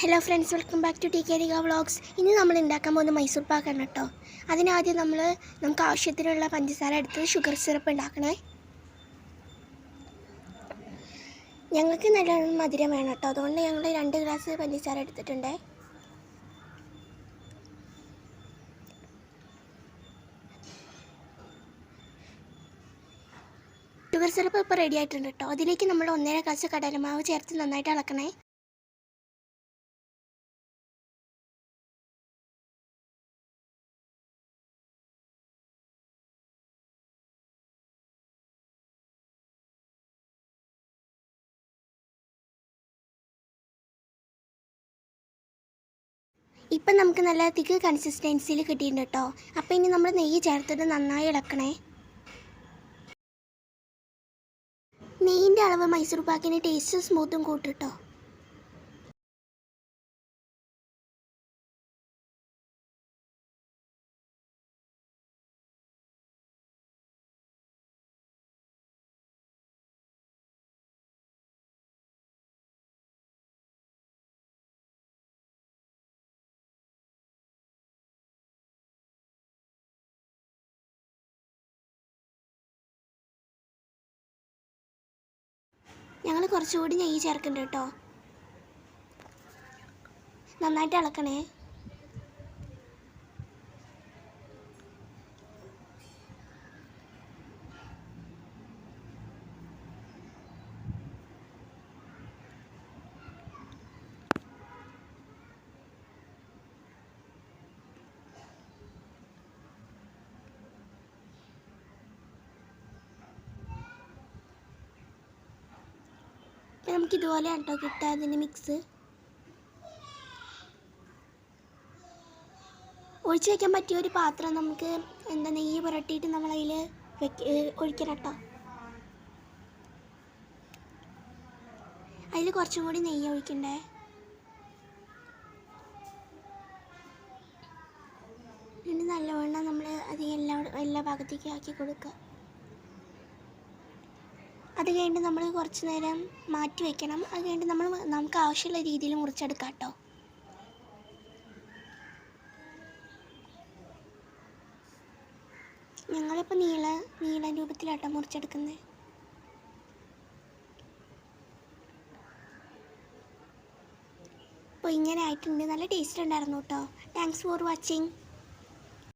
Hello friends welcome back to T K Rika vlogs ഇനി നമ്മൾ ഉണ്ടാക്കാൻ പോകുന്ന മൈസൂർ പാക്കാണ് കേട്ടോ. അതിനാദ്യം നമ്മൾ നമുക്ക് ആവശ്യത്തിനുള്ള പഞ്ചസാര എടുത്ത് ഷുഗർ സിറപ്പ് ഉണ്ടാക്കണേ. ഞങ്ങൾക്ക് നല്ലോണം മധുരം വേണം കേട്ടോ. അതുകൊണ്ട് ഞങ്ങൾ രണ്ട് ഗ്ലാസ് പഞ്ചസാര എടുത്തിട്ടുണ്ട്. ഷുഗർ സിറപ്പ് ഇപ്പോൾ റെഡി ആയിട്ടുണ്ട് കേട്ടോ. അതിലേക്ക് നമ്മൾ ഒന്നര ഗ്ലാസ് കടലമാവ് ചേർത്ത് നന്നായിട്ട് ഇളക്കണേ. ഇപ്പം നമുക്ക് നല്ല തിക്ക് കൺസിസ്റ്റൻസിയിൽ കിട്ടിയിട്ടുണ്ട് കേട്ടോ. അപ്പം ഇനി നമ്മൾ നെയ്യ് ചേർത്തിട്ട് നന്നായി ഇളക്കണേ. നെയ്യിന്റെ അളവ് മൈസൂർ പാക്കിന് ടേസ്റ്റ് സ്മൂത്തും കൂട്ടിട്ടോ ഞങ്ങൾ കുറച്ചുകൂടി നെയ്യ് ചേർക്കുന്നുണ്ട് കേട്ടോ നന്നായിട്ട് ഇളക്കണേ. നമുക്ക് ഇതുപോലെ കേട്ടോ കിട്ടുക അതിന്റെ മിക്സ്. ഒഴിച്ച് വയ്ക്കാൻ പറ്റിയ ഒരു പാത്രം നമുക്ക് എന്താ നെയ്യ് പുരട്ടിയിട്ട് നമ്മളതിൽ വെക്ക ഒഴിക്കണം കേട്ടോ. അതിൽ കുറച്ചും കൂടി നെയ്യ് ഒഴിക്കണ്ടേ? ഇനി നല്ലവണ്ണം നമ്മൾ അത് എല്ലാ എല്ലാ ഭാഗത്തേക്കും ആക്കി കൊടുക്കുക. അത് കഴിഞ്ഞ് നമ്മൾ കുറച്ച് നേരം മാറ്റി വയ്ക്കണം അത് കഴിഞ്ഞ് നമ്മൾ നമുക്ക് ആവശ്യമുള്ള രീതിയിൽ മുറിച്ചെടുക്കാം കേട്ടോ. ഞങ്ങളിപ്പോൾ നീള നീള രൂപത്തിലാട്ടോ മുറിച്ചെടുക്കുന്നത്. അപ്പോൾ ഇങ്ങനെ ആയിട്ടുണ്ട്. നല്ല ടേസ്റ്റ് ഉണ്ടായിരുന്നു കേട്ടോ. Thanks for watching